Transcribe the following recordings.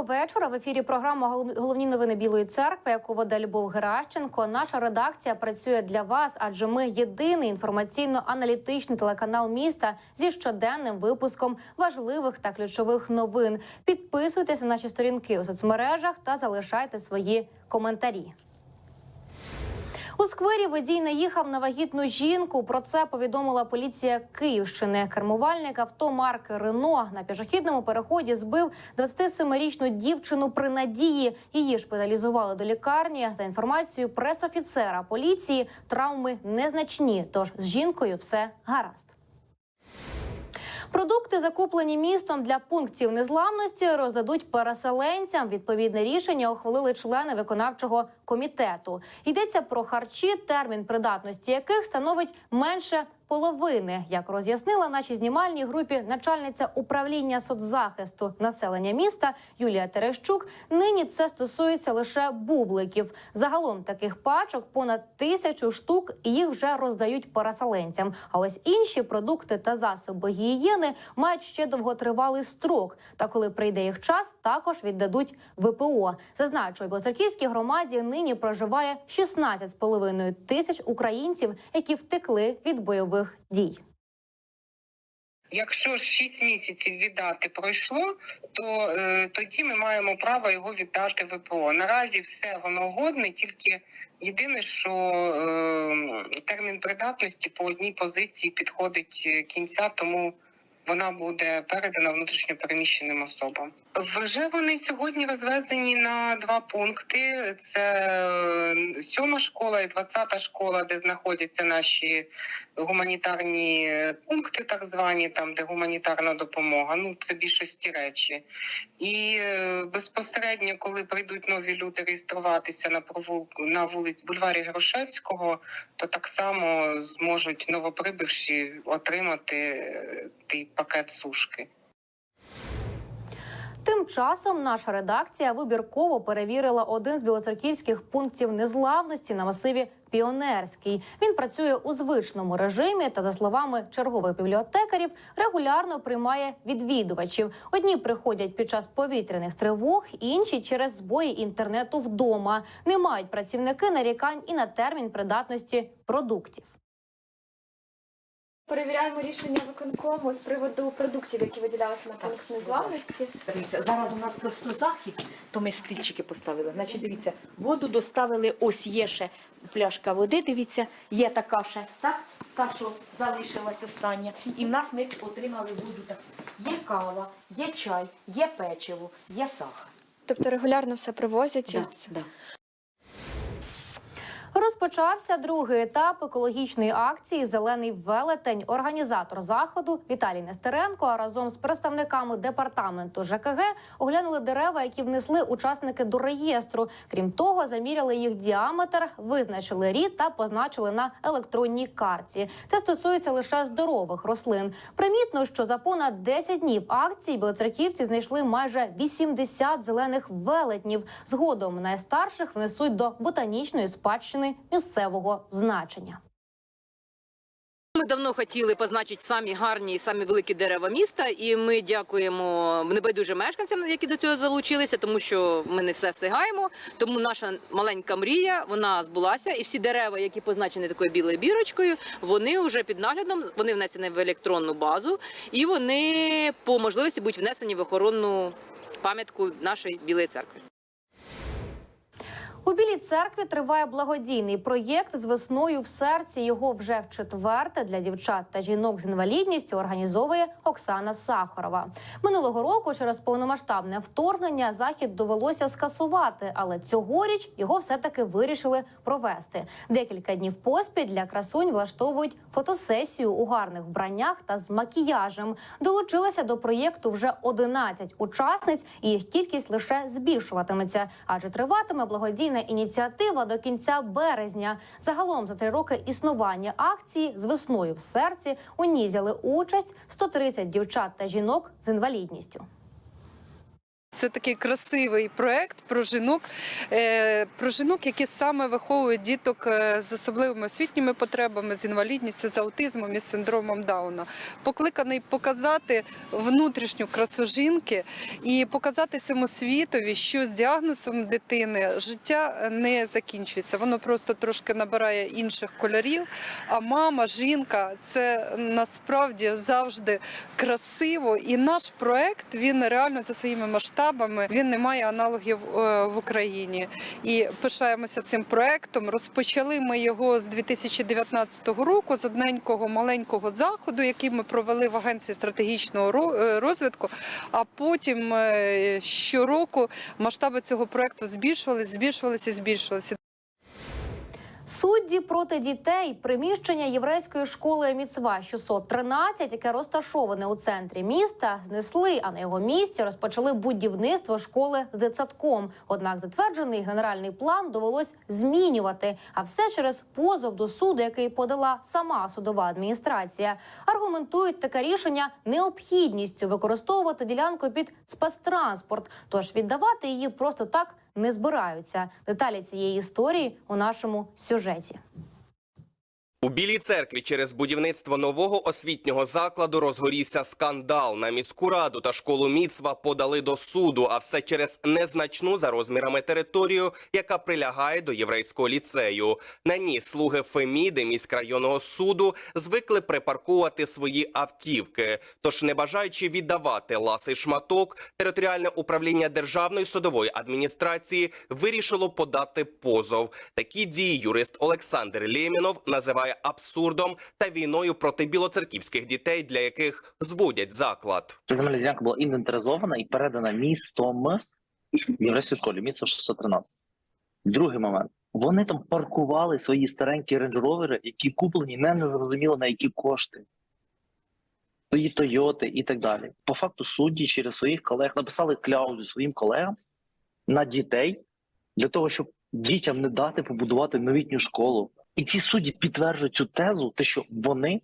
Доброго вечора. В ефірі програма «Гол- Головні новини Білої церкви, яку веде Любов Геращенко. Наша редакція працює для вас, адже ми єдиний інформаційно-аналітичний телеканал міста зі щоденним випуском важливих та ключових новин. Підписуйтесь на наші сторінки у соцмережах та залишайте свої коментарі. У сквері водій наїхав на вагітну жінку. Про це повідомила поліція Київщини. Кермувальник авто марки Рено на пішохідному переході збив 27-річну дівчину при надії. Її шпиталізували до лікарні. За інформацією пресофіцера поліції, травми незначні. Тож з жінкою все гаразд. Продукти, закуплені містом для пунктів незламності, роздадуть переселенцям. Відповідне рішення ухвалили члени виконавчого комітету. Йдеться про харчі, термін придатності яких становить менше половини. Як роз'яснила нашій знімальній групі начальниця управління соцзахисту населення міста Юлія Терещук, нині це стосується лише бубликів. Загалом таких пачок понад тисячу штук, і їх вже роздають переселенцям. А ось інші продукти та засоби гігієни мають ще довготривалий строк. Та коли прийде їх час, також віддадуть ВПО. Зазначу, у Білоцерківській громаді нині проживає 16,5 тисяч українців, які втекли від бойових дій. Якщо ж 6 місяців віддати пройшло, то е, тоді ми маємо право його віддати ВПО. Наразі все воно годне, тільки єдине, що е, термін придатності по одній позиції підходить е, кінця, тому вона буде передана внутрішньопереміщеним особам. Вже вони сьогодні розвезені на два пункти: це е, сьома школа і двадцята школа, де знаходяться наші гуманітарні пункти, так звані, там де гуманітарна допомога. Ну це більшості речі. І е, безпосередньо, коли прийдуть нові люди реєструватися на провулку на вулиці бульварі Грушевського, то так само зможуть новоприбивші отримати е, той пакет сушки. Тим часом наша редакція вибірково перевірила один з білоцерківських пунктів незламності на масиві Піонерський. Він працює у звичному режимі та, за словами чергових бібліотекарів, регулярно приймає відвідувачів. Одні приходять під час повітряних тривог, інші через збої інтернету вдома. Не мають працівники нарікань і на термін придатності продуктів. Перевіряємо рішення виконкому з приводу продуктів, які виділялися на пункт незламності. Дивіться, зараз у нас просто захід, то ми стільчики поставили. Значить, дивіться, воду доставили, ось є ще пляшка води, дивіться, є така ще, так? Та, що залишилась остання. І в нас ми отримали воду так. Є кава, є чай, є печиво, є сахар. Тобто регулярно все привозять. Да, да. Розпочався другий етап екологічної акції Зелений велетень. Організатор заходу Віталій Нестеренко разом з представниками департаменту ЖКГ оглянули дерева, які внесли учасники до реєстру. Крім того, заміряли їх діаметр, визначили рід та позначили на електронній карті. Це стосується лише здорових рослин. Примітно, що за понад 10 днів акції білоцерківці знайшли майже 80 зелених велетнів. Згодом найстарших внесуть до ботанічної спадщини місцевого значення. Ми давно хотіли позначити самі гарні і самі великі дерева міста, і ми дякуємо небайдужим мешканцям, які до цього залучилися, тому що ми не все встигаємо. Тому наша маленька мрія вона збулася, і всі дерева, які позначені такою білою бірочкою, вони вже під наглядом, вони внесені в електронну базу, і вони по можливості будуть внесені в охоронну пам'ятку нашої білої церкви. У Білій церкві триває благодійний проєкт з весною в серці. Його вже в четверте для дівчат та жінок з інвалідністю організовує Оксана Сахарова. Минулого року через повномасштабне вторгнення захід довелося скасувати, але цьогоріч його все таки вирішили провести. Декілька днів поспіль для красунь влаштовують фотосесію у гарних вбраннях та з макіяжем. Долучилися до проєкту вже 11 учасниць, і їх кількість лише збільшуватиметься, адже триватиме благодійна ініціатива до кінця березня. Загалом за три роки існування акції з весною в серці у ній взяли участь 130 дівчат та жінок з інвалідністю. Це такий красивий проект про жінок, е, про жінок, які саме виховують діток е, з особливими освітніми потребами, з інвалідністю, з аутизмом і синдромом Дауна. Покликаний показати внутрішню красу жінки і показати цьому світові, що з діагнозом дитини життя не закінчується. Воно просто трошки набирає інших кольорів. А мама, жінка це насправді завжди красиво. І наш проект він реально за своїми масштабами він не має аналогів е, в Україні. І пишаємося цим проектом. Розпочали ми його з 2019 року з одненького маленького заходу, який ми провели в агенції стратегічного е, розвитку. А потім е, щороку масштаби цього проекту збільшувалися, збільшувалися, збільшувалися. Судді проти дітей приміщення єврейської школи Міцва 613, яке розташоване у центрі міста, знесли, а на його місці розпочали будівництво школи з дитсадком. Однак затверджений генеральний план довелось змінювати. А все через позов до суду, який подала сама судова адміністрація. Аргументують таке рішення необхідністю використовувати ділянку під спецтранспорт. Тож віддавати її просто так не збираються. Деталі цієї історії у нашому сюжеті. У Білій церкві через будівництво нового освітнього закладу розгорівся скандал. На міську раду та школу Міцва подали до суду, а все через незначну за розмірами територію, яка прилягає до єврейського ліцею. На ній слуги Феміди міськрайонного суду звикли припаркувати свої автівки. Тож, не бажаючи віддавати ласий шматок, територіальне управління державної судової адміністрації вирішило подати позов. Такі дії юрист Олександр Лємінов називає абсурдом та війною проти білоцерківських дітей, для яких зводять заклад. Ця земельна ділянка була інвентаризована і передана містом єврейській школі, місто 613. Другий момент. Вони там паркували свої старенькі рейндж-ровери, які куплені не незрозуміло на які кошти. Свої Тойоти і так далі. По факту судді через своїх колег написали кляузу своїм колегам на дітей для того, щоб дітям не дати побудувати новітню школу. І ці судді підтверджують цю тезу, те, що вони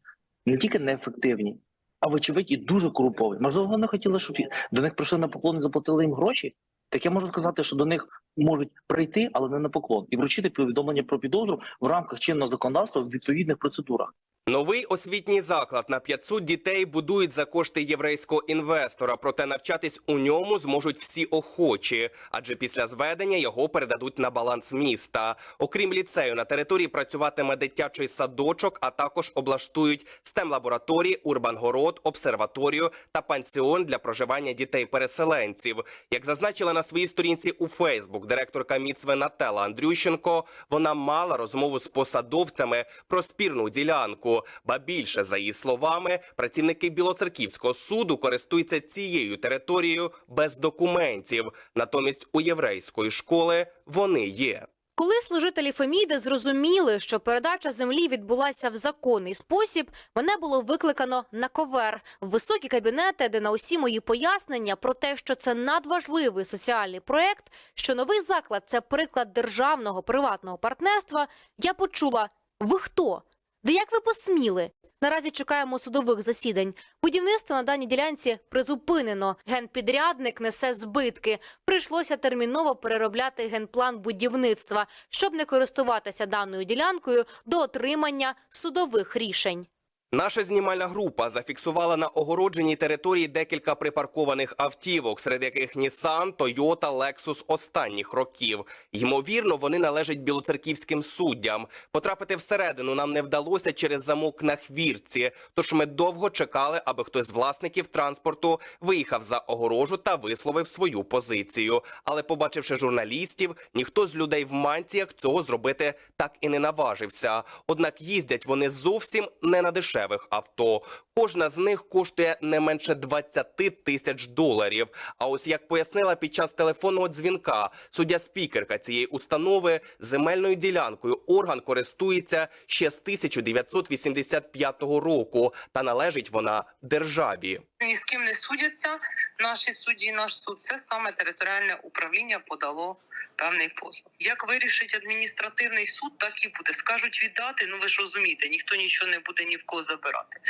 не тільки неефективні, а вочевидь і дуже корумповані. Можливо, вони хотіли, щоб до них прийшли на поклон і заплатили їм гроші. Так я можу сказати, що до них можуть прийти, але не на поклон, і вручити повідомлення про підозру в рамках чинного законодавства в відповідних процедурах. Новий освітній заклад на 500 дітей будують за кошти єврейського інвестора. Проте навчатись у ньому зможуть всі охочі, адже після зведення його передадуть на баланс міста. Окрім ліцею, на території працюватиме дитячий садочок, а також облаштують стем-лабораторії, урбангород, обсерваторію та пансіон для проживання дітей-переселенців. Як зазначила на своїй сторінці у Фейсбук директорка Міцве Нателла Андрющенко, вона мала розмову з посадовцями про спірну ділянку. Ба більше за її словами, працівники Білоцерківського суду користуються цією територією без документів. Натомість у єврейської школи вони є. Коли служителі Феміди зрозуміли, що передача землі відбулася в законний спосіб, мене було викликано на ковер в високі кабінети, де на усі мої пояснення про те, що це надважливий соціальний проект, що новий заклад це приклад державного приватного партнерства. Я почула: ви хто? Де як ви посміли? Наразі чекаємо судових засідань. Будівництво на даній ділянці призупинено. Генпідрядник несе збитки. Прийшлося терміново переробляти генплан будівництва, щоб не користуватися даною ділянкою до отримання судових рішень. Наша знімальна група зафіксувала на огородженій території декілька припаркованих автівок, серед яких Нісан, Тойота, Лексус останніх років. Ймовірно, вони належать білоцерківським суддям. Потрапити всередину нам не вдалося через замок на хвірці. Тож ми довго чекали, аби хтось з власників транспорту виїхав за огорожу та висловив свою позицію. Але, побачивши журналістів, ніхто з людей в мантіях цього зробити так і не наважився. Однак їздять вони зовсім не на дешевих авто. Кожна з них коштує не менше 20 тисяч доларів. А ось як пояснила під час телефонного дзвінка суддя спікерка цієї установи земельною ділянкою орган користується ще з 1985 року, та належить вона державі. ні з ким не судяться. Наші судді, наш суд це саме територіальне управління подало певний позов. Як вирішить адміністративний суд, так і буде. Скажуть віддати. Ну ви ж розумієте, ніхто нічого не буде ні в кого забирати.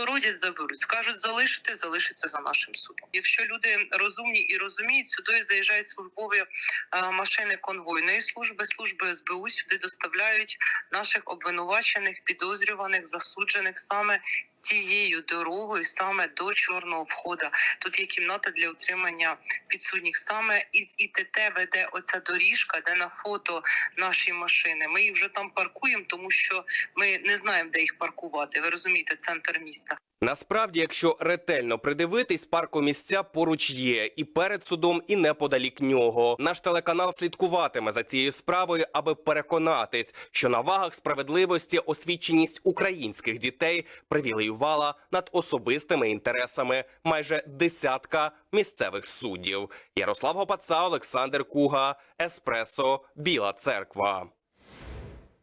Відгородять, заберуть. Скажуть залишити, залишиться за нашим судом. Якщо люди розумні і розуміють, сюди заїжджають службові е, машини конвойної служби, служби СБУ сюди доставляють наших обвинувачених, підозрюваних, засуджених саме цією дорогою, саме до чорного входа. Тут є кімната для утримання підсудніх. Саме із ІТТ веде оця доріжка, де на фото наші машини. Ми їх вже там паркуємо, тому що ми не знаємо, де їх паркувати. Ви розумієте, центр міста. Насправді, якщо ретельно придивитись, паркомісця поруч є і перед судом, і неподалік нього. Наш телеканал слідкуватиме за цією справою, аби переконатись, що на вагах справедливості освіченість українських дітей привілеювала над особистими інтересами майже десятка місцевих суддів. Ярослав Гопаца, Олександр Куга, Еспресо, Біла Церква.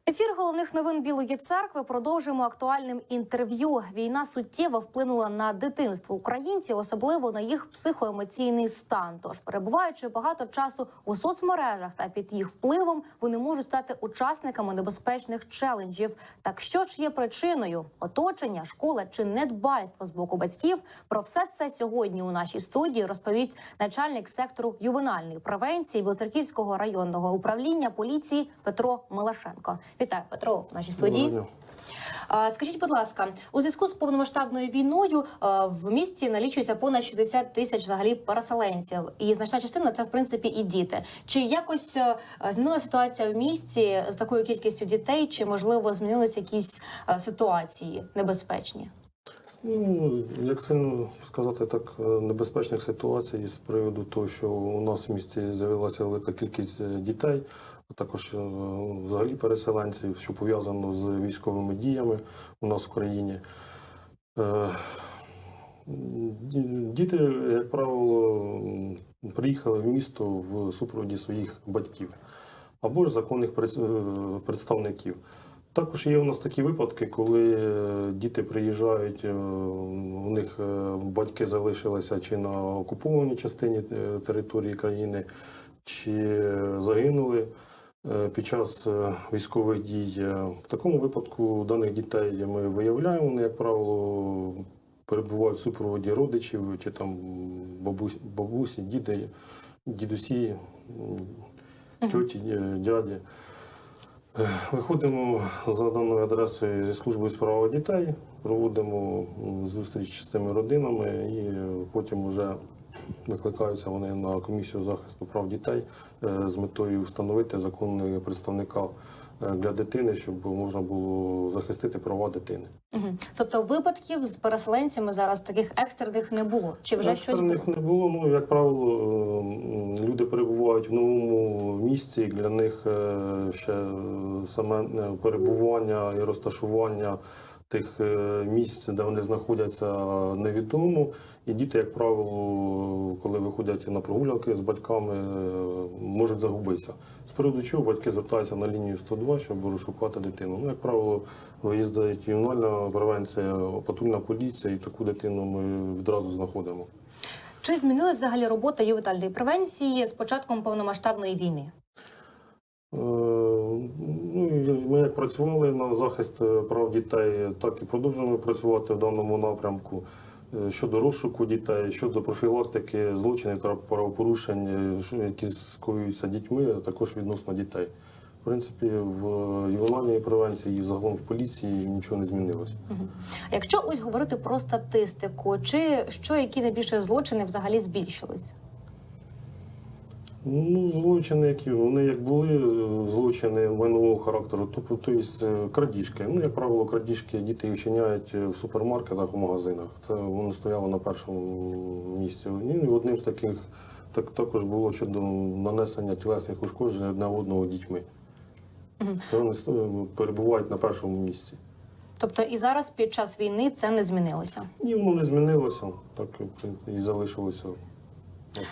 Ефір головних новин Білої церкви продовжуємо актуальним інтерв'ю. Війна суттєво вплинула на дитинство українців, особливо на їх психоемоційний стан. Тож, перебуваючи багато часу у соцмережах та під їх впливом, вони можуть стати учасниками небезпечних челенджів. Так що ж є причиною оточення, школа чи недбальство з боку батьків? Про все це сьогодні у нашій студії розповість начальник сектору ювенальної превенції Білоцерківського районного управління поліції Петро Милашенко. Вітаю, Петро, в нашій студії. Скажіть, будь ласка, у зв'язку з повномасштабною війною в місті налічується понад 60 тисяч взагалі переселенців, і значна частина це в принципі і діти. Чи якось а, змінилася ситуація в місті з такою кількістю дітей, чи можливо змінилися якісь ситуації небезпечні? Ну, як сильно сказати так, е, небезпечних ситуацій з приводу того, що у нас в місті з'явилася велика кількість е, дітей, також е, взагалі переселенців, що пов'язано з військовими діями у нас в країні. Е, Діти, як правило, приїхали в місто в супроводі своїх батьків або ж законних е, представників. Також є у нас такі випадки, коли діти приїжджають, у них батьки залишилися чи на окупованій частині території країни, чи загинули під час е, військових дій. Е, В такому випадку даних дітей ми виявляємо, вони, як правило, перебувають в супроводі родичів чи там бабусі, бабусі діди, дідусі, тьоті, е, дяді. Е, Виходимо за даною адресою зі служби справи дітей, проводимо зустріч з цими родинами і е, потім вже викликаються вони на комісію захисту прав дітей е, з метою встановити законного представника е, для дитини, щоб можна було захистити права дитини. Угу. Тобто випадків з переселенцями зараз таких екстрених не було. Чи вже щось було? Не було. Ну, як правило, люди перебувають в новому місці. Для них е, ще саме перебування і розташування тих е, місць, де вони знаходяться, невідомо. І діти, як правило, коли виходять на прогулянки з батьками, е, можуть загубитися. З приводу чого батьки звертаються на лінію 102, щоб розшукати дитину. Ну, як правило, виїздить ювенальна превенція, патрульна поліція, і таку дитину ми відразу знаходимо. Чи змінилася взагалі робота ювенальної превенції з початком повномасштабної війни? Е, ми як працювали на захист е, прав дітей, так і продовжуємо працювати в даному напрямку. Е, Щодо розшуку дітей, щодо профілактики злочинів та правопорушень, е, які скоюються дітьми, а також відносно дітей. В принципі, в ювенальній превенції і загалом в поліції нічого не змінилося. Якщо ось говорити про статистику, чи що які найбільше злочини взагалі збільшились? Ну, злочини, які вони як були е, злочини майнового характеру, тобто то е, крадіжки. Ну, як правило, крадіжки діти вчиняють в супермаркетах, у магазинах. Це воно стояло на першому місці. Ну, і одним з таких так також було щодо нанесення тілесних ушкоджень одне одного дітьми. Це вони перебувають на першому місці. Тобто і зараз під час війни це не змінилося. І воно не змінилося, так і залишилося.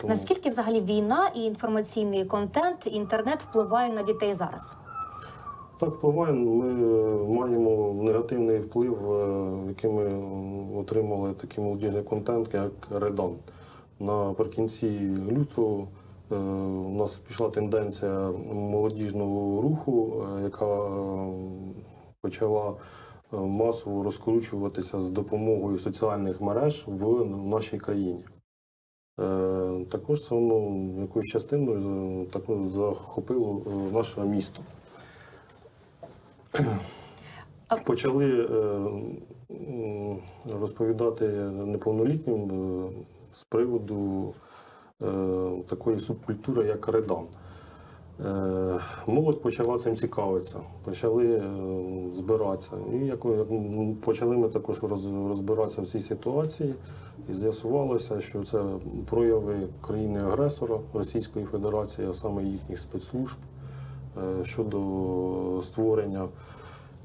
Тому. Наскільки взагалі війна і інформаційний контент, інтернет впливає на дітей зараз? Так впливаємо. Ми е, маємо негативний вплив, е, який ми отримали такий молодіжний контент, як Редан. Наприкінці лютого е, у нас пішла тенденція молодіжного руху, яка почала масово розкручуватися з допомогою соціальних мереж в нашій країні. Е, Також це воно якоюсь частиною за- так, захопило е, наше місто. Почали е, розповідати неповнолітнім з приводу такої субкультури, як редан. Е, Молодь почала цим цікавитися, почали е, збиратися. І почали ми також розбиратися в цій ситуації, і з'ясувалося, що це прояви країни-агресора Російської Федерації, а саме їхніх спецслужб е, щодо створення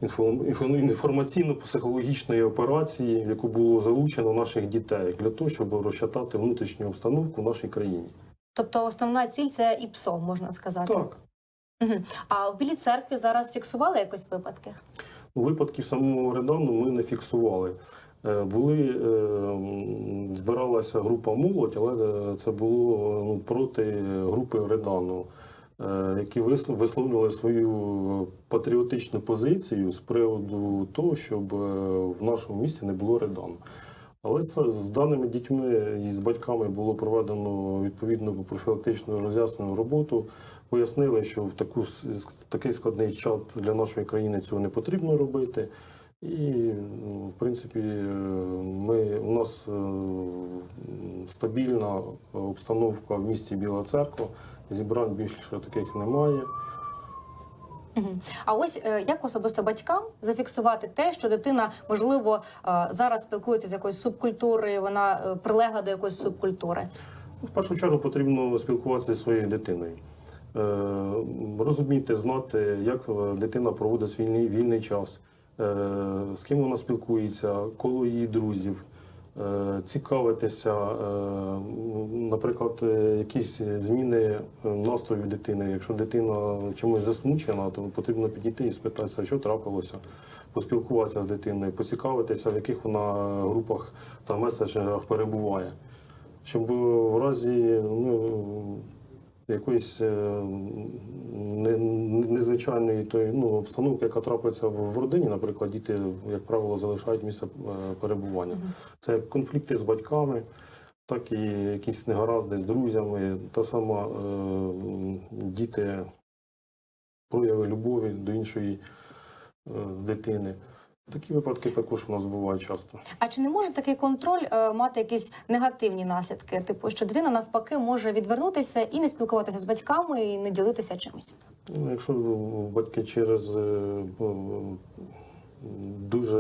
інфо- інфо- інформаційно-психологічної операції, в яку було залучено наших дітей для того, щоб розчатати внутрішню обстановку в нашій країні. Тобто основна ціль це ІПСО, можна сказати. Так. Мгм. А в Білій церкві зараз фіксували якось випадки? Випадків самого редану ми не фіксували. Е, Були, е, збиралася група молодь, але е, це було ну, проти групи Редану, які вислов- висловлювали свою патріотичну позицію з приводу того, щоб в нашому місті не було Редану. Але це з даними дітьми і з батьками було проведено відповідну профілактичну роз'яснену роботу. Пояснили, що в таку такий складний час для нашої країни цього не потрібно робити. І, ну, в принципі, е, ми, у нас е, стабільна обстановка в місті Біла Церква. Зібрань більше таких немає. А ось е, як особисто батькам зафіксувати те, що дитина можливо е, зараз спілкується з якоюсь субкультурою, вона е, прилегла до якоїсь субкультури? Ну, В першу чергу потрібно спілкуватися зі своєю дитиною. Розуміти, знати, як дитина проводить свій вільний, час, з ким вона спілкується, коло її друзів, цікавитися, е, наприклад, е, якісь зміни е, настрою дитини. Якщо дитина чимось засмучена, то потрібно підійти і спитатися, що трапилося, поспілкуватися з дитиною, поцікавитися, в яких вона групах та меседжах перебуває щоб в разі ну, якоїсь е, незвичайної тої, ну, обстановки, яка трапиться в родині, наприклад, діти, як правило, залишають місце е, перебування. Це конфлікти з батьками, так і якісь негаразди з друзями, та сама е, діти прояви любові до іншої е, дитини. Такі випадки також у нас бувають часто. А чи не може такий контроль е, мати якісь негативні наслідки? Типу, що дитина навпаки може відвернутися і не спілкуватися з батьками, і не ділитися чимось? Ну, якщо батьки через е, ну, дуже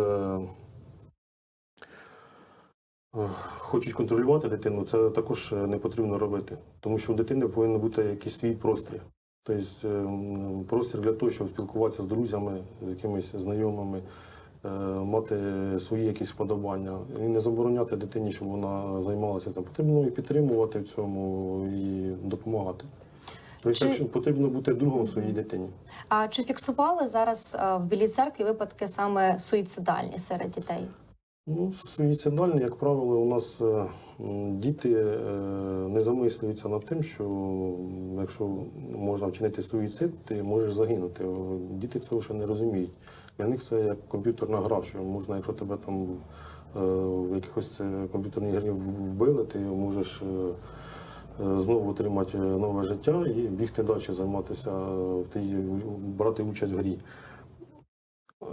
е, хочуть контролювати дитину, це також не потрібно робити, тому що у дитини повинен бути якийсь свій простір. Тобто е, простір для того, щоб спілкуватися з друзями, з якимись знайомими, е, мати свої якісь вподобання. І не забороняти дитині, щоб вона займалася цим. Потрібно і підтримувати в цьому і допомагати. Тобто, Чи- якщо потрібно бути другом своїй дитині. А чи фіксували зараз е, в Білій церкві випадки саме суїцидальні серед дітей? Ну, суїцидальні, як правило, у нас е, діти е, не замислюються над тим, що якщо можна вчинити суїцид, ти можеш загинути. Діти цього ще не розуміють. Для них це як комп'ютерна гра, що можна, якщо тебе там е, в якихось е, комп'ютерній грі вбили, ти можеш е, знову отримати нове життя і бігти далі, займатися в тій, брати участь в грі. Е,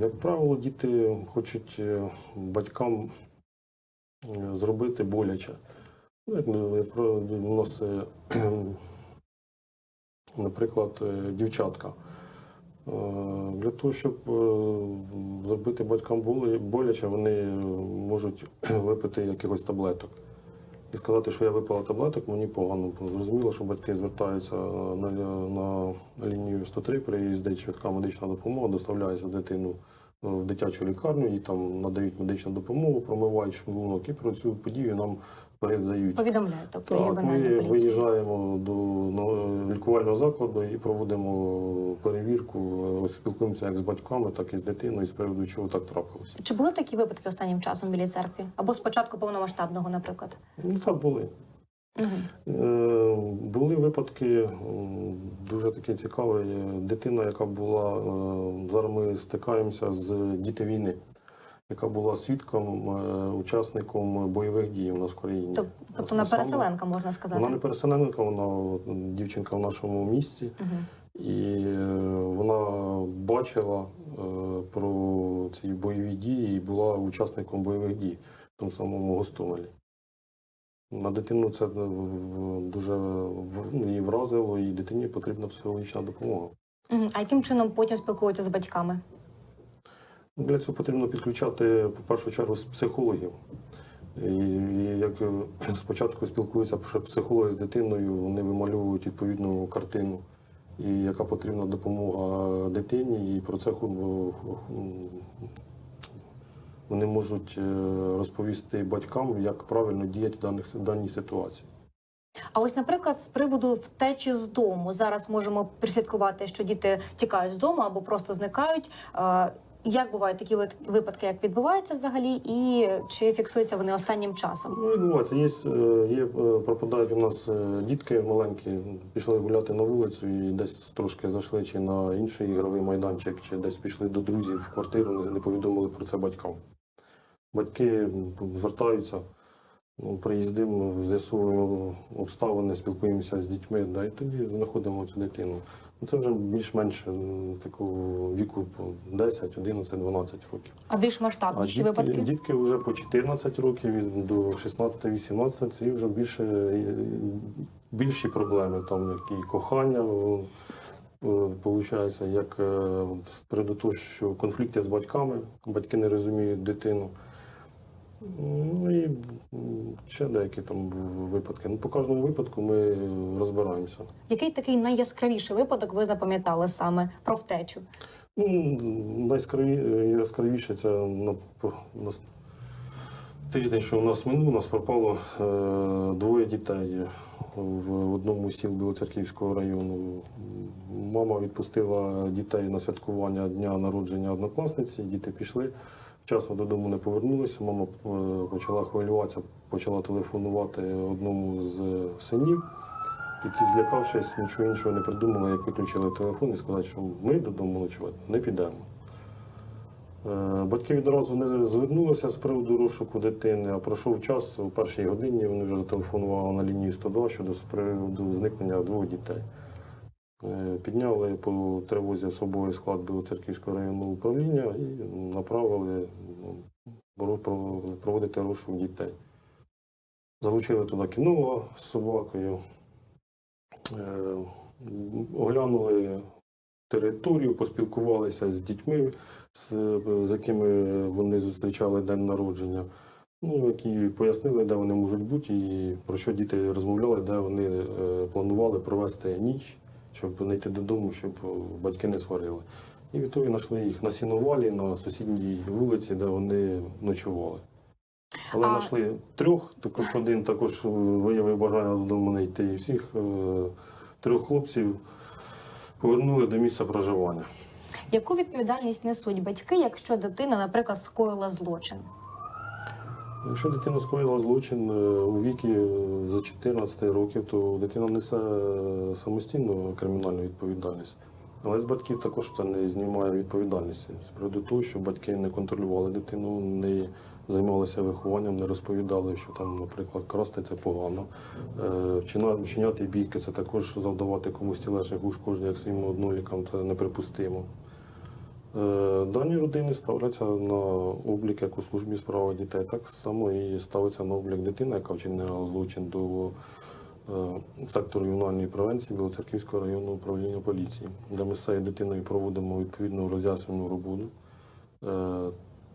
Як правило, діти хочуть батькам зробити боляче. Ну, у нас, наприклад, дівчатка. Е, Для того, щоб е, зробити батькам боляче, вони е, можуть випити якихось таблеток. І сказати, що я випила таблеток, мені погано. Зрозуміло, що батьки звертаються на, на, лінію 103, приїздить швидка медична допомога, доставляється дитину в дитячу лікарню, їй там надають медичну допомогу, промивають шлунок. І про цю подію нам Повідомляють, передають. тобто є Так, ми поліція. виїжджаємо до ну, лікувального закладу і проводимо перевірку, ось спілкуємося як з батьками, так і з дитиною з приводу чого так трапилося. Чи були такі випадки останнім часом біля церкві? Або спочатку повномасштабного, наприклад? Ну так були. Угу. Е, Були випадки дуже такі цікаві. Дитина, яка була е, зараз ми стикаємося з діти війни, яка була свідком, е, учасником бойових дій у нас в країні. Тобто вона Саме- переселенка, можна сказати. Вона не переселенка, вона дівчинка в нашому місті, Угу. і е, вона бачила е, про ці бойові дії і була учасником бойових дій в тому самому Гостомелі. На дитину це дуже ну, її вразило, і дитині потрібна психологічна допомога. А яким чином потім спілкуються з батьками? Для цього потрібно підключати, по першу чергу, з психологів. І, як е, спочатку спілкуються психологи з дитиною, вони вимальовують відповідну картину, і яка потрібна допомога дитині, і про це вони можуть е, розповісти батькам, як правильно діяти в даних в даній ситуації. А ось, наприклад, з приводу втечі з дому зараз можемо прислідкувати, що діти тікають з дому або просто зникають. Як бувають такі випадки, як відбуваються взагалі, і чи фіксуються вони останнім часом? Ну, відбувається. Є, е, є, е, пропадають у нас е, дітки маленькі, пішли гуляти на вулицю і десь трошки зайшли чи на інший ігровий майданчик, чи десь пішли до друзів в квартиру, не, не повідомили про це батькам. Батьки звертаються, ну, приїздимо, з'ясовуємо обставини, спілкуємося з дітьми, да, і тоді знаходимо цю дитину. Ну, Це вже більш-менш такого віку по 10, 11, 12 років. А більш А масштабніші дітки, випадки? дітки вже по 14 років до 16-18 це вже більше е, більші проблеми. Там як і кохання, виходить, як е, того, що конфлікти з батьками, батьки не розуміють дитину. Ну і ще деякі там випадки. Ну, по кожному випадку ми розбираємося. Який такий найяскравіший випадок ви запам'ятали саме про втечу? Ну, найяскравіше це на, на тиждень, що у нас минув, у нас пропало е, двоє дітей в одному з сіл Білоцерківського району. Мама відпустила дітей на святкування дня народження однокласниці, діти пішли. Вчасно додому не повернулися. Мама е, почала хвилюватися, почала телефонувати одному з синів. І ті, злякавшись, нічого іншого не придумали, як виключили телефон і сказали, що ми додому ночувати не підемо. Е, Батьки відразу не звернулися з приводу розшуку дитини, а пройшов час, у першій годині вони вже зателефонували на лінію 102 щодо з приводу зникнення двох дітей. Е, Підняли по тривозі особовий склад Білоцерківського районного управління і направили ну, боро- про- проводити розшук дітей. Залучили туди кінолога з собакою, е, оглянули територію, поспілкувалися з дітьми, з, з якими вони зустрічали день народження. Ну, які пояснили, де вони можуть бути, і про що діти розмовляли, де вони е, планували провести ніч, щоб не йти додому, щоб е, батьки не сварили. І відтоді знайшли їх на сінувалі на сусідній вулиці, де вони ночували. Але А- знайшли трьох, також один також виявив бажання додому не йти. І всіх е, трьох хлопців повернули до місця проживання. Яку відповідальність несуть батьки, якщо дитина, наприклад, скоїла злочин? Якщо дитина скоїла злочин е, у вікі е, за 14 років, то дитина несе е, самостійну кримінальну відповідальність. Але з батьків також це не знімає відповідальності з приводу того, що батьки не контролювали дитину, не займалися вихованням, не розповідали, що там, наприклад, красти це погано. Вчиняти бійки це також завдавати комусь тілесних ушкоджень, як своїм однолікам, це неприпустимо. Е, Дані родини ставляться на облік як у службі справи дітей, так само і ставиться на облік дитина, яка вчинила злочин до е, сектору юнальної превенції Білоцерківського районного управління поліції, де ми з цією дитиною проводимо відповідну роз'яснену роботу. Е,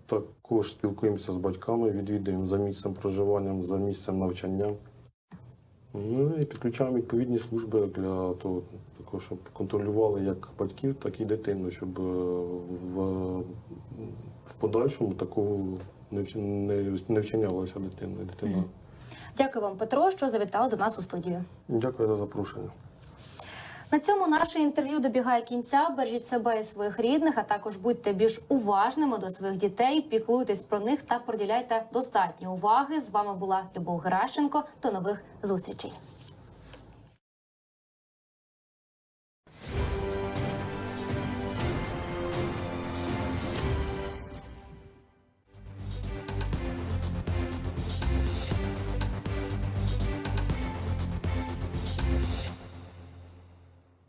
Також спілкуємося з батьками, відвідуємо за місцем проживання, за місцем навчання. Ну і підключаємо відповідні служби для того, також, щоб контролювали як батьків, так і дитину, щоб е, в, в подальшому такого не, вч- не, не вчинялося дитиною. Дитина Мгм. Дякую вам, Петро, що завітали до нас у студію. Дякую за запрошення. На цьому наше інтерв'ю добігає кінця. Бережіть себе і своїх рідних, а також будьте більш уважними до своїх дітей, піклуйтесь про них та приділяйте достатньо уваги. З вами була Любов Геращенко. До нових зустрічей.